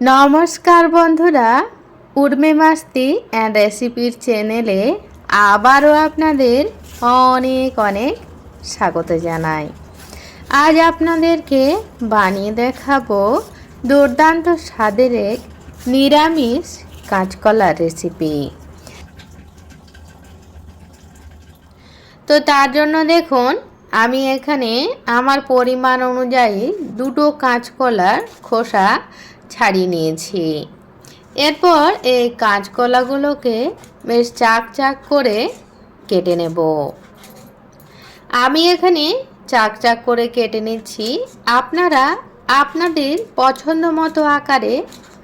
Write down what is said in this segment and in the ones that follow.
নমস্কার বন্ধুরা, উর্মে মাস্তি অ্যান্ড রেসিপির চ্যানেলে আবারও আপনাদের অনেক অনেক স্বাগত জানাই। আজ আপনাদেরকে বানিয়ে দেখাবো দুর্দান্ত স্বাদের এক নিরামিষ কাঁচকলার রেসিপি তো তার জন্য দেখুন, আমি এখানে আমার পরিমাণ অনুযায়ী দুটো কাঁচকলার খোসা ছাড়িয়ে নিয়েছি। এরপর এই কাঁচকলাগুলোকে বেশ চাক চাক করে কেটে নেব। আমি এখানে চাক চাক করে কেটে নিচ্ছি। আপনারা আপনাদের পছন্দ মতো আকারে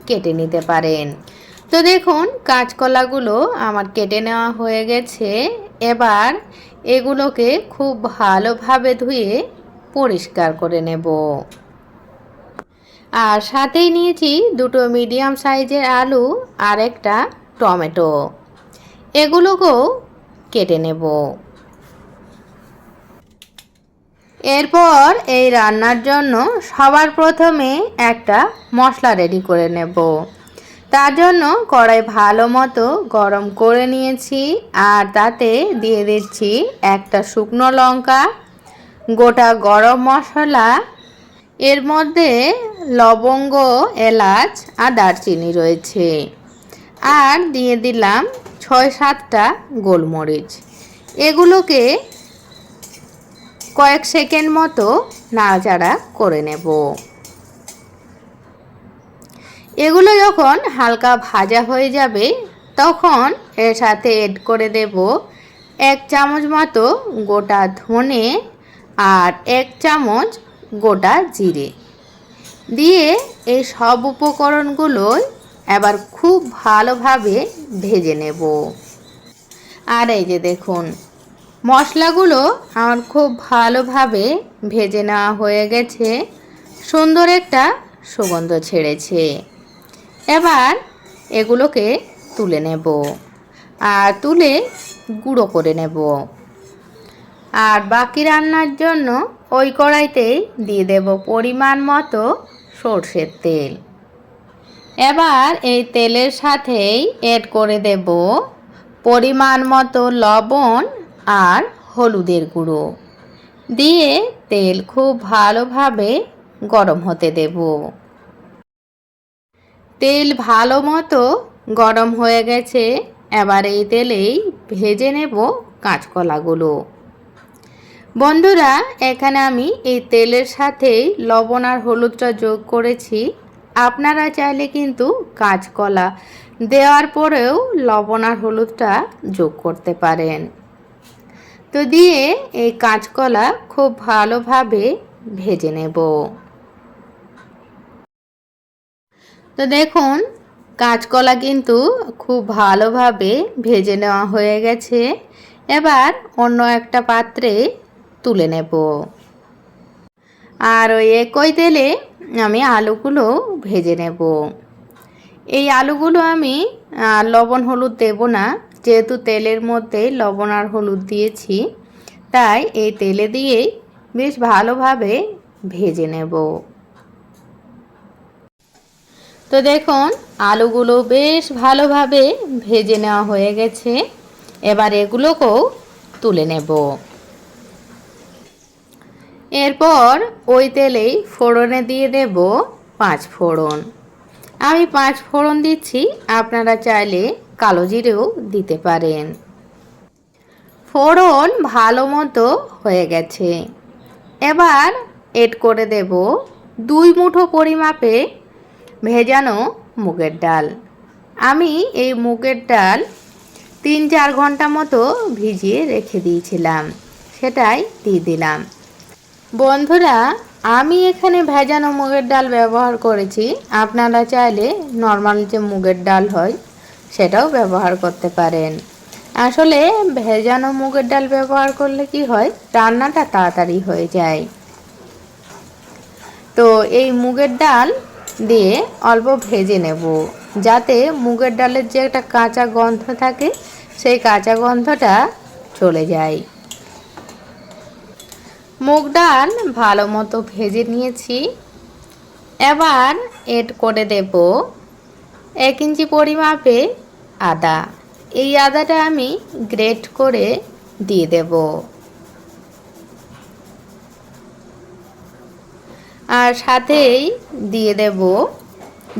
কেটে নিতে পারেন। তো দেখুন, কাঁচকলাগুলো আমার কেটে নেওয়া হয়ে গেছে। এবার এগুলোকে খুব ভালোভাবে ধুয়ে পরিষ্কার করে নেব। আর সাথেই নিয়েছি দুটো মিডিয়াম সাইজের আলু আর একটা টমেটো। এগুলোকেও কেটে নেব। এরপর এই রান্নার জন্য সবার প্রথমে একটা মশলা রেডি করে নেব। তার জন্য কড়াই ভালো মতো গরম করে নিয়েছি আর তাতে দিয়ে দিচ্ছি একটা শুকনো লঙ্কা, গোটা গরম মশলা। এর মধ্যে লবঙ্গ, এলাচ আর দারচিনি রয়েছে। আর দিয়ে দিলাম ছয় সাতটা গোলমরিচ। এগুলোকে কয়েক সেকেন্ড মতো নাড়াচাড়া করে নেব। এগুলো যখন হালকা ভাজা হয়ে যাবে, তখন এর সাথে এড করে দেব এক চামচ মতো গোটা ধনে আর এক চামচ গোটা জিরে। দিয়ে এই সব উপকরণগুলোই এবার খুব ভালোভাবে ভেজে নেব। আর এই যে দেখুন, মশলাগুলো আমার খুব ভালোভাবে ভেজে নেওয়া হয়ে গেছে। সুন্দর একটা সুগন্ধ ছেড়েছে। এবার এগুলোকে তুলে নেব আর তুলে গুঁড়ো করে নেব। আর বাকি রান্নার জন্য ওই কড়াইতেই দিয়ে দেব পরিমাণ মতো সর্ষের তেল। এবার এই তেলের সাথেই এড করে দেব পরিমাণ মতো লবণ আর হলুদের গুঁড়ো। দিয়ে তেল খুব ভালোভাবে গরম হতে দেব। তেল ভালো মতো গরম হয়ে গেছে। এবার এই তেলেই ভেজে নেব কাঁচকলাগুলো। বন্ধুরা, এখানে আমি এই তেলের সাথেই লবণ আর হলুদটা যোগ করেছি। আপনারা চাইলে কিন্তু কাঁচকলা দেওয়ার পরেও লবণ আর হলুদটা যোগ করতে পারেন। তো দিয়ে এই কাঁচকলা খুব ভালোভাবে ভেজে নেব। তো দেখুন, কাঁচকলা কিন্তু খুব ভালোভাবে ভেজে নেওয়া হয়ে গেছে। এবার অন্য একটা পাত্রে তুলে নেব। আর ওই একই তেলে আমি আলুগুলো ভেজে নেব। এই আলুগুলো আমি লবণ হলুদ দেব না, যেহেতু তেলের মধ্যে লবণ আর হলুদ দিয়েছি, তাই এই তেলে দিয়েই বেশ ভালোভাবে ভেজে নেব। তো দেখুন, আলুগুলো বেশ ভালোভাবে ভেজে নেওয়া হয়ে গেছে। এবার এগুলোকেও তুলে নেব। এরপর ওই তেলেই ফোড়নে দিয়ে দেব পাঁচ ফোড়ন। আমি পাঁচ ফোড়ন দিচ্ছি, আপনারা চাইলে কালো জিরেও দিতে পারেন। ফোড়ন ভালো মতো হয়ে গেছে। এবার এড করে দেব দুই মুঠো পরিমাপে ভেজানো মুগের ডাল। আমি এই মুগের ডাল তিন চার ঘণ্টা মতো ভিজিয়ে রেখে দিয়েছিলাম, সেটাই দিয়ে দিলাম। বন্ধুরা, আমি এখানে ভেজানো মুগের ডাল ব্যবহার করেছি। আপনারা চাইলে নর্মাল যে মুগের ডাল হয়, সেটাও ব্যবহার করতে পারেন। আসলে ভেজানো মুগের ডাল ব্যবহার করলে কি হয়, রান্নাটা তাড়াতাড়ি হয়ে যায়। তো এই মুগের ডাল দিয়ে অল্প ভেজে নেব, যাতে মুগের ডালের যে একটা কাঁচা গন্ধ থাকে, সেই কাঁচা গন্ধটা চলে যায়। মুগ ডাল ভালো মতো ভেজে নিয়েছি। এবার এড করে দেব এক ইঞ্চি পরিমাপে আদা। এই আদাটা আমি গ্রেট করে দিয়ে দেব। আর সাথেই দিয়ে দেব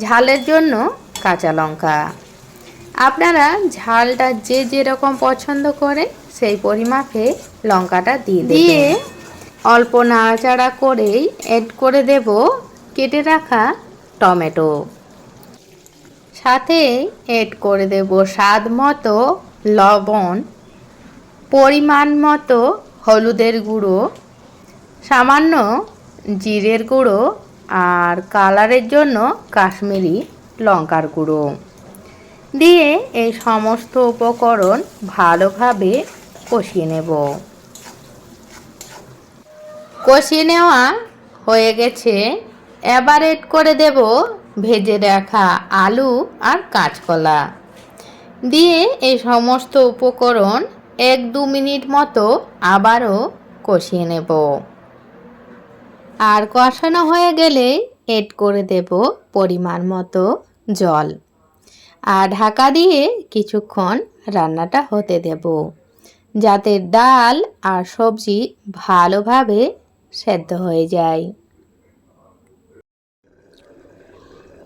ঝালের জন্য কাঁচা লঙ্কা। আপনারা ঝালটা যে যেরকম পছন্দ করে সেই পরিমাপে লঙ্কাটা দিয়ে দিয়ে অল্প নাড়াচাড়া করেই অ্যাড করে দেব কেটে রাখা টমেটো। সাথে এড করে দেব স্বাদ মতো লবণ, পরিমাণ মতো হলুদের গুঁড়ো, সামান্য জিরের গুঁড়ো আর কালারের জন্য কাশ্মীরি লঙ্কার গুঁড়ো। দিয়ে এই সমস্ত উপকরণ ভালোভাবে কষিয়ে নেব। কষিয়ে নেওয়া হয়ে গেছে। এবার এড করে দেব ভেজে রাখা আলু আর কাঁচকলা। দিয়ে এই সমস্ত উপকরণ এক দু মিনিট মতো আবারও কষিয়ে নেব। আর কষানো হয়ে গেলে এড করে দেব পরিমাণ মতো জল। আর ঢাকা দিয়ে কিছুক্ষণ রান্নাটা হতে দেব। যাতে ডাল আর সবজি ভালোভাবে সেদ্ধ হয়ে যায়।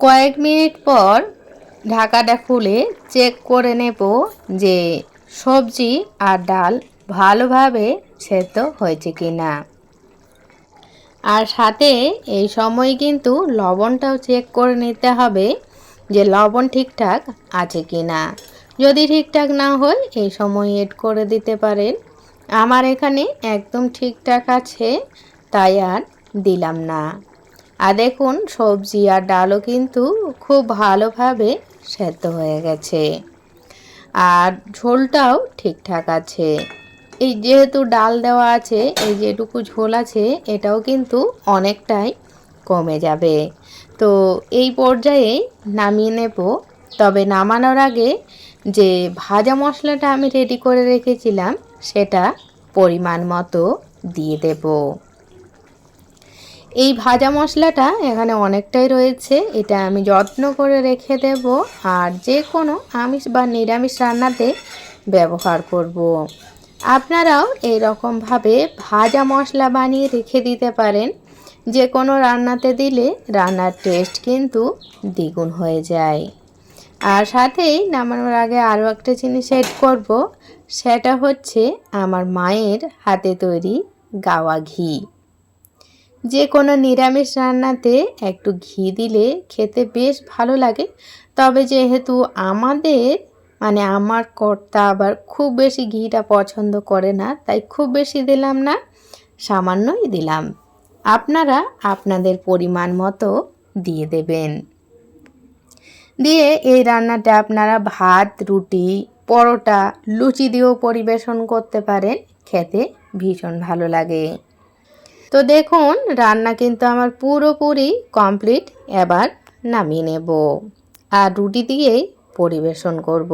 কয়েক মিনিট পর ঢাকাটা খুলে চেক করে নেব যে সবজি আর ডাল ভালোভাবে সেদ্ধ হয়েছে কি না আর সাথে এই সময় কিন্তু লবণটাও চেক করে নিতে হবে যে লবণ ঠিকঠাক আছে কি না যদি ঠিকঠাক না হয় এই সময় এড করে দিতে পারেন। আমার এখানে একদম ঠিকঠাক আছে। তাই আর দিলাম না। আর দেখুন, সবজি আর ডালও কিন্তু খুব ভালোভাবে সেদ্ধ হয়ে গেছে। আর ঝোলটাও ঠিকঠাক আছে। এই যেহেতু ডাল দেওয়া আছে, এই যেটুকু ঝোল আছে, এটাও কিন্তু অনেকটাই কমে যাবে। তো এই পর্যায়ে নামিয়ে নেব। তবে নামানোর আগে যে ভাজা মশলাটা আমি রেডি করে রেখেছিলাম, সেটা পরিমাণ মতো দিয়ে দেব। এই ভাজা মশলাটা এখানে অনেকটাই রয়েছে, এটা আমি যত্ন করে রেখে দেব আর যে কোনো আমিষ বা নিরামিষ রান্নাতে ব্যবহার করব। আপনারাও এই রকমভাবে ভাজা মশলা বানিয়ে রেখে দিতে পারেন যে কোনো রান্নাতে দিলে রান্নার টেস্ট কিন্তু দ্বিগুণ হয়ে যায় আর সাথেই নামানোর আগে আরও একটা জিনিস এড করব, সেটা হচ্ছে আমার মায়ের হাতে তৈরি গাওয়া ঘি যে কোনো নিরামিষ রান্নাতে একটু ঘি দিলে খেতে বেশ ভালো লাগে। তবে যেহেতু আমাদের মানে আমার কর্তা আবার খুব বেশি ঘিটা পছন্দ করে না, তাই খুব বেশি দিলাম না, সামান্যই দিলাম। আপনারা আপনাদের পরিমাণ মতো দিয়ে দেবেন। দিয়ে এই রান্নাটা আপনারা ভাত, রুটি, পরোটা, লুচি দিয়েও পরিবেশন করতে পারেন, খেতে ভীষণ ভালো লাগে। তো দেখুন, রান্না কিন্তু আমার পুরোপুরি কমপ্লিট। এবার নামিয়ে নেব আর রুটি দিয়েই পরিবেশন করব।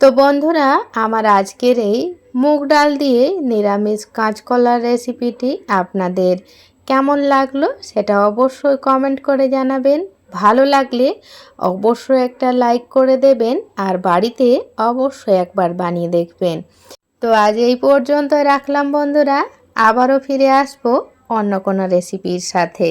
তো বন্ধুরা, আমার আজকের এই মুগ ডাল দিয়ে নিরামিষ কাঁচকলার রেসিপিটি আপনাদের কেমন লাগল সেটা অবশ্যই কমেন্ট করে জানাবেন। ভালো লাগলে অবশ্যই একটা লাইক করে দেবেন আর বাড়িতে অবশ্যই একবার বানিয়ে দেখবেন। তো আজ এই পর্যন্ত রাখলাম বন্ধুরা। আবারও ফিরে আসব অন্য কোনো রেসিপির সাথে।